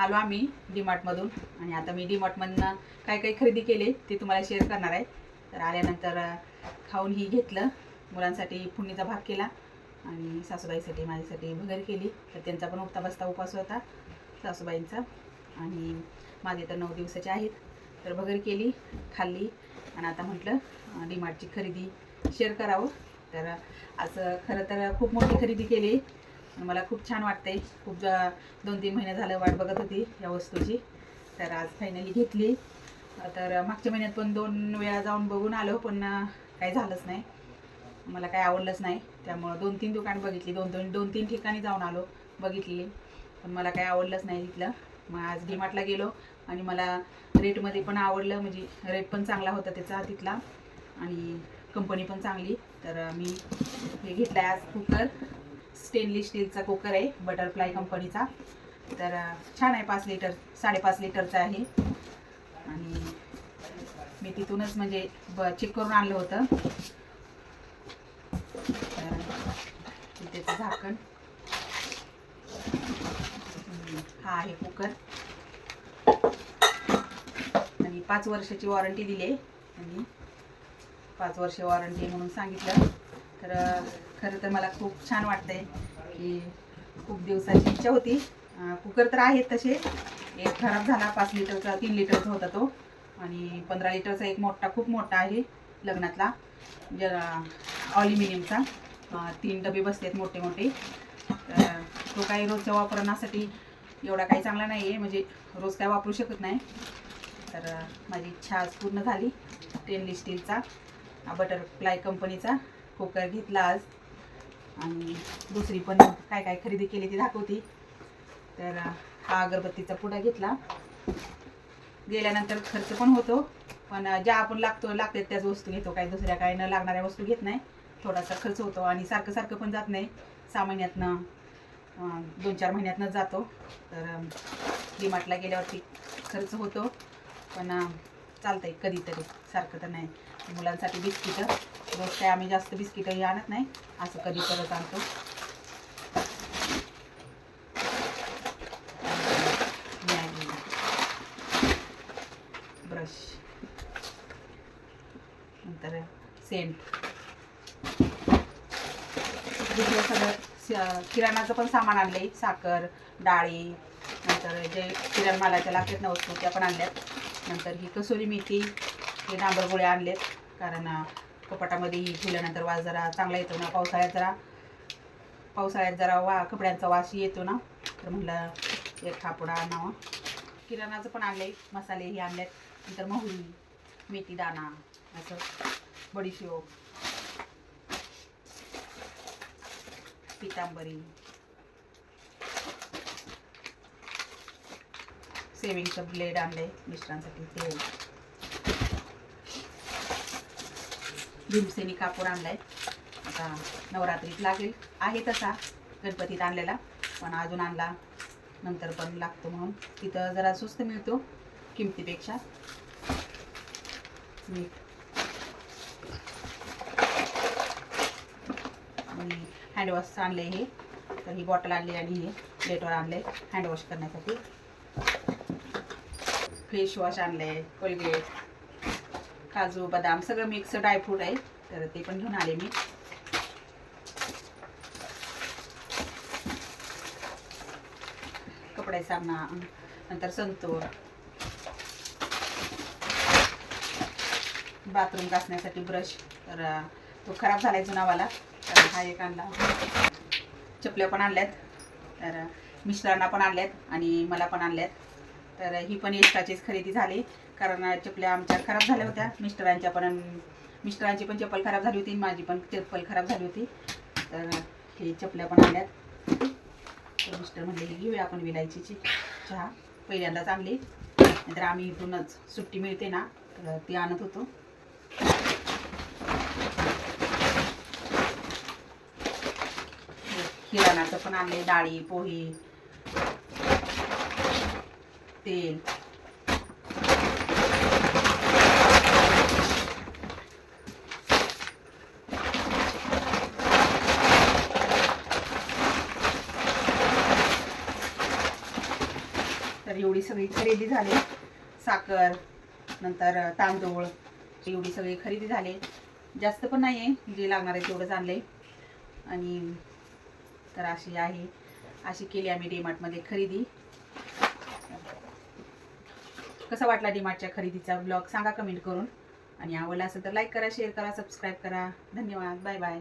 आलो आम्ही डीमार्टमधून. आणि आता मी डीमार्टमधनं काय काय खरेदी केले ते तुम्हाला शेअर करणार आहे. तर आल्यानंतर खाऊनही खाऊन ही घेतलं. मुलांसाठी फोडणीचा भाग केला. आणि सासूबाईसाठी माझ्यासाठी भगर केली. तर त्यांचा पण उठता बसता उपास होता सासूबाईंचा. आणि माझे तर नऊ दिवसाचे आहेत. तर भगर केली खाल्ली. आणि आता म्हटलं डीमार्टची खरेदी शेअर करावं. तर असं खरं तर खूप मोठी खरेदी केली. मला खूप छान वाटते खूप ज- दोन तीन महिने झालं वाट बघत होती या वस्तूची. तर आज फायनली घेतली. तर मागच्या महिन्यात पण दोन वेळा जाऊन बघून आलो पण काही झालंच नाही. मला काही आवडलंच नाही. त्यामुळं दोन तीन दुकान बघितली. दोन दोन दोन तीन ठिकाणी जाऊन आलो बघितली. पण मला काही आवडलंच नाही तिथलं. मग आज डीमार्टला गेलो आणि मला रेटमध्ये पण आवडलं. म्हणजे रेट पण चांगला होता त्याचा तिथला. आणि कंपनी पण चांगली. तर मी हे घेतलं आहे आज कुकर. स्टेनलेस स्टीलचा कुकर आहे बटरफ्लाय कंपनीचा. तर छान आहे पाच लिटर साडेपाच लिटरचा आहे. आणि मी तिथूनच म्हणजे ब चेक करून आणलं होतं. तर त्याचं झाकण. हा आहे कुकर. आणि पाच वर्षाची वॉरंटी दिली आहे. आणि पाच वर्ष वॉरंटी म्हणून सांगितलं. तर खरं तर मला खूप छान वाटतंय की खूप दिवसाची इच्छा होती. कुकर तर आहेत तसे. एक खराब झाला पाच लिटरचा तीन लिटरचा होता तो. आणि पंधरा लिटरचा एक मोठा खूप मोठा आहे लग्नातला ऑलिमिनियमचा ऑल्युमिनियमचा तीन डबे बसलेत मोठे मोठे. तर तो काही रोजच्या वापरण्यासाठी एवढा काही चांगला नाही आहे म्हणजे रोज काय वापरू शकत नाही. तर माझी इच्छा आज पूर्ण झाली स्टेनलेस स्टीलचा बटरफ्लाय कंपनीचा कुकर घेतला आज. आणि दुसरी पण काय काय खरेदी केली ती दाखवती. तर हा अगरबत्तीचा पुडा घेतला. गेल्यानंतर खर्च पण होतो. पण ज्या आपण लागतो लागतात त्याच वस्तू घेतो. काही दुसऱ्या काही न लागणाऱ्या वस्तू घेत नाही. थोडासा खर्च होतो आणि सारखं सारखं पण जात नाही. सहा महिन्यातनं दोन चार महिन्यातनं जातो. तर डिमार्टला गेल्यावरती खर्च होतो. पण चालतं चालतंय कधीतरी. सारखं तर नाही. मुलांसाठी बिस्किटं. रोज काय आम्ही जास्त बिस्किटही आणत नाही. असं कधी करत आणतो. ब्रश. नंतर सेंट. दुसरं सगळं किराणाचं पण सामान आणले साखर डाळी नंतर जे किराणा मालाच्या लागतात ना वस्तू त्या पण आणल्यात. नंतर ही कसुरी मेथी हे डांबर गोळे आणलेत. कारण कपाटामध्ये ही ठेवल्यानंतर वास जरा चांगला येतो ना पावसाळ्यात जरा पावसाळ्यात जरा वा कपड्यांचा वास येतो ना. तर म्हटलं एक खापुडा आणावा. किराणाचं पण आणले मसाले हे आणलेत. नंतर मोहरी मेथी दाणा असं बडीशेव पितांबरी सेविंगचं ब्लेड आणले मिस्टरांसाठी ते. भीमसेनी कापूर आणलाय. आता नवरात्रीत लागेल. आहे तसा गणपतीत आणलेला पण अजून आणला नंतर पण लागतो म्हणून. तिथं जरा स्वस्त मिळतो किमतीपेक्षा. मीठ आणि हँडवॉश आणले हे. तर ही बॉटल आणली आणि हे प्लेटवर आणले हँडवॉश करण्यासाठी. फेस वॉश आणले कोलगेट काजू बदाम सगळं मिक्स ड्रायफ्रूट आहे. तर ते पण घेऊन आले मी. कपडे सामना नंतर संतूर. बाथरूम घासण्यासाठी ब्रश तर तो खराब झालाय जुनावाला. तर हा एक आणला. चपल्या पण आणल्यात. तर मिश्रांना मिस्टरांना पण आणल्यात आणि मला पण आणल्यात. तर ही पण एक्स्ट्राचीच खरेदी झाली. कारण चपल्या आमच्या खराब झाल्या होत्या. मिस्टरांच्या पण मिस्टरांची पण चप्पल खराब झाली होती. माझी पण चप्पल खराब झाली होती. तर हे चपल्या पण आणल्यात तर मिस्टर म्हणले की घेऊया आपण विलायचीची चहा. पहिल्यांदाच आणली. नाहीतर आम्ही इथूनच सुट्टी मिळते ना तर ती आणत होतो. किराणाचं पण आणले. डाळी पोही तेल. तर एवढी सगळी खरेदी झाली. साखर नंतर तांदूळ एवढी सगळी खरेदी झाली. जास्त पण नाही आहे जे लागणार आहे तेवढंच आणले. आणि तर अशी आहे. अशी केली आम्ही डीमार्टमध्ये खरेदी. कसा वाटला डीमार्टच्या खरेदीचा ब्लॉग सांगा कमेंट करून. आणि आवडला असेल तर लाईक करा शेअर करा सबस्क्राईब करा. धन्यवाद. Bye bye